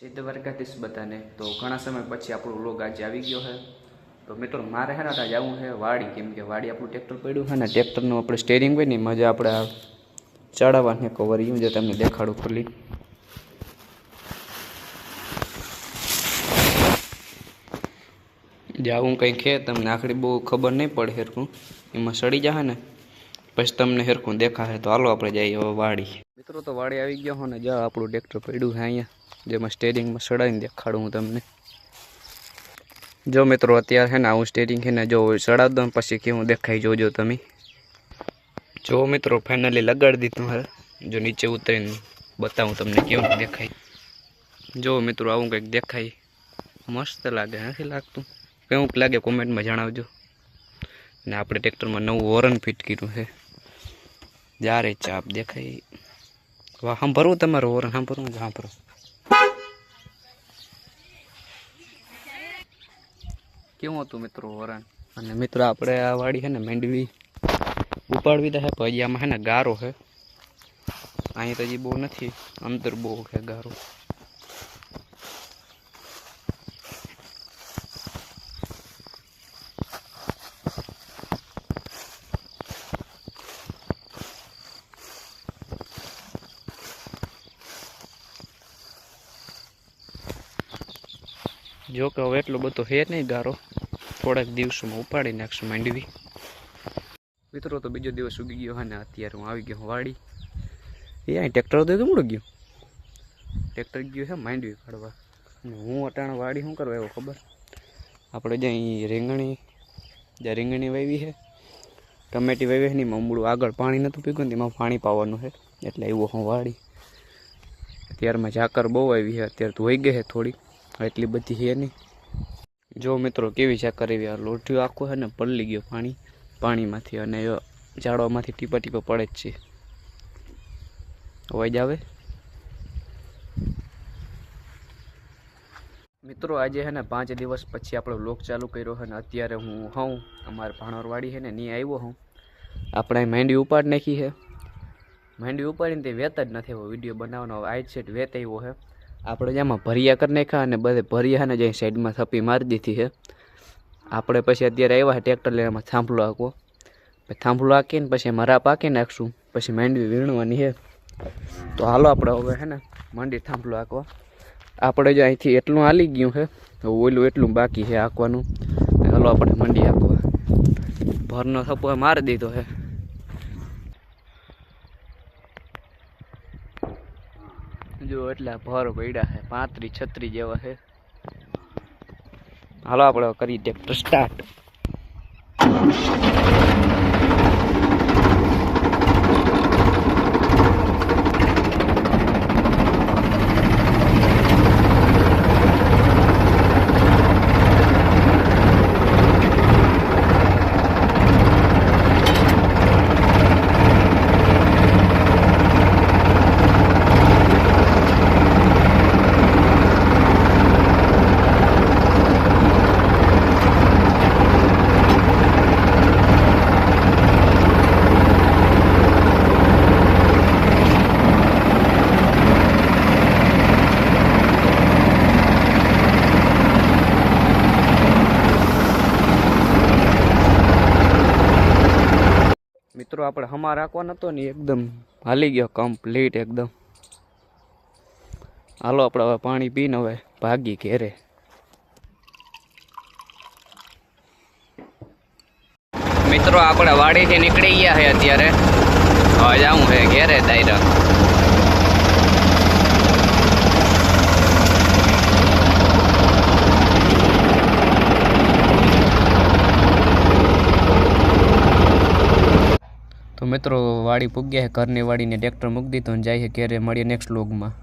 જય દ્વારકાધીશ બધાને. તો ઘણા સમય પછી આપણો લોગ આજે આવી ગયો છે. તો મિત્રો, મારે હે ને આજે જવું છે, વાડી. કેમ કે વાડી આપણું ટ્રેક્ટર પડ્યું છે ને, ટ્રેક્ટરનું આપણે સ્ટેરિંગ હોય ને મજા આપણે ચડાવવાને કવર એવું જો તમને દેખાડું ખુલ્લી. જાવું કંઈ ખે તમને આખરી બહુ ખબર નહીં પડે હેરખું. એમાં સડી જાય ને, પછી તમને હેરખું દેખાશે. તો હાલો આપણે જઈએ વાડી. મિત્રો, તો વાડી આવી ગયો હો ને જા આપણું ટ્રેક્ટર પડ્યું છે અહીંયા. જેમાં સ્ટેરિંગમાં સડાવીને દેખાડું હું તમને. જો મિત્રો, અત્યારે છે ને આવું સ્ટેરિંગ છે ને, જો સડાવ દઉં પછી કેવું દેખાય જોજો તમે. જો મિત્રો ફાઇનલી લગાડી દીધું હે. જો નીચે ઉતરીને બતાવું તમને કેવું દેખાય. જો મિત્રો, આવું કંઈક દેખાય. મસ્ત લાગે, નથી લાગતું? કેવું લાગે, કોમેન્ટમાં જણાવજો. ને આપણે ટ્રેક્ટરમાં નવું વોરન ફિટ કર્યું છે. જ્યારે ચાપ દેખાય. વાહ, સાંભળવું તમારું વોરન, સાંભળવું સાંભળો કેવું હતું મિત્રો વરણ અને મિત્રો આપણે આ વાડી છે ને મેંડવી ઉપાડવી તો છે પણ આમાં છે ને ગારો છે. અહીં તો હજી બહુ નથી અંતર બહુ છે ગારો. જો કે હવે એટલો બધો હે નહીં ગારો. થોડાક દિવસોમાં ઉપાડી નાખશું માંડવી. મિત્રો, તો બીજો દિવસ ઉગી ગયો અને અત્યારે હું આવી ગયો વાડી. એ અહીં ટ્રેક્ટર તો કેમડું ગયું? ટ્રેક્ટર ગયું છે માંડવી કાઢવા. અને હું અટાણ વાડી શું કરવા એવો ખબર? આપણે જ્યાં અહીં રીંગણી જ્યાં રીંગણી વાવી છે, ટમેટી વાવી છે ને એમાં ઉમળું આગળ પાણી નહોતું પીગું ને એમાં પાણી પાવાનું છે. એટલે એવું હું વાડી. અત્યારમાં ઝાકર બહુ આવી છે. અત્યારે હોઈ ગઈ છે થોડી એટલી બધી છે નહીં. જો મિત્રો કેવી ઝાકર એવી આ લોઠિયો આખું છે ને પલળી ગયો પાણી, પાણીમાંથી અને ઝાડવામાંથી ટીપા ટીપા પડે જ છે. અવાજ આવે? મિત્રો આજે છે ને પાંચ દિવસ પછી આપણો લોક ચાલુ કર્યો છે ને અત્યારે હું હોઉં, અમારે ભાણોરવાડી છે ને નહીં આવ્યો હું આપણે માંડવી ઉપાડ નાખી છે. માંડવી ઉપાડીને તે વેત જ નથી એવો વીડિયો બનાવવાનો આઈટ સેટ વેત આવ્યો છે. આપણે જેમાં ભરિયા કરી નાખ્યા અને બધે ભરિયા જ જે સાઈડમાં થપી મારી દીધી છે. આપણે પછી અત્યારે આવ્યા ટ્રેક્ટર લઈને એમાં થાંભલો હાંકવો થાંભલો હાંકીને પછી એમાં રાપ હાંકી નાખશું. પછી માંડવી વીણવાની છે. તો હાલો આપણે હવે હે ને, મંડી થાંભલો હાંકવા આપણે જ અહીંથી એટલું હાલી ગયું છે ઓલું એટલું બાકી છે હાંકવાનું હાલો આપણે મંડી હાંકવા ભરનો થપ્પો મારી દીધો છે. જો એટલા ભર પડ્યા છે પાંત્રી છત્રી જેવા છે. હાલો આપણે કરી દે સ્ટાર્ટ મિત્રો, આપણે હમા રાખવાનો હતો ને, એકદમ હાલી ગયો કમ્પ્લીટ એકદમ. હાલો, આપણે હવે પાણી પીને હવે ભાગી ઘેરે. મિત્રો, આપણે વાડીથી નીકળી ગયા છે અત્યારે. હવે જાવું છે ઘેરે દાયરા. તો મિત્રો વાડી પૂગ્યા છે ઘરની વાડીને ટ્રેક્ટર મૂકી દીધું ને જાય છે ઘેરે મળીએ નેક્સ્ટ લોગમાં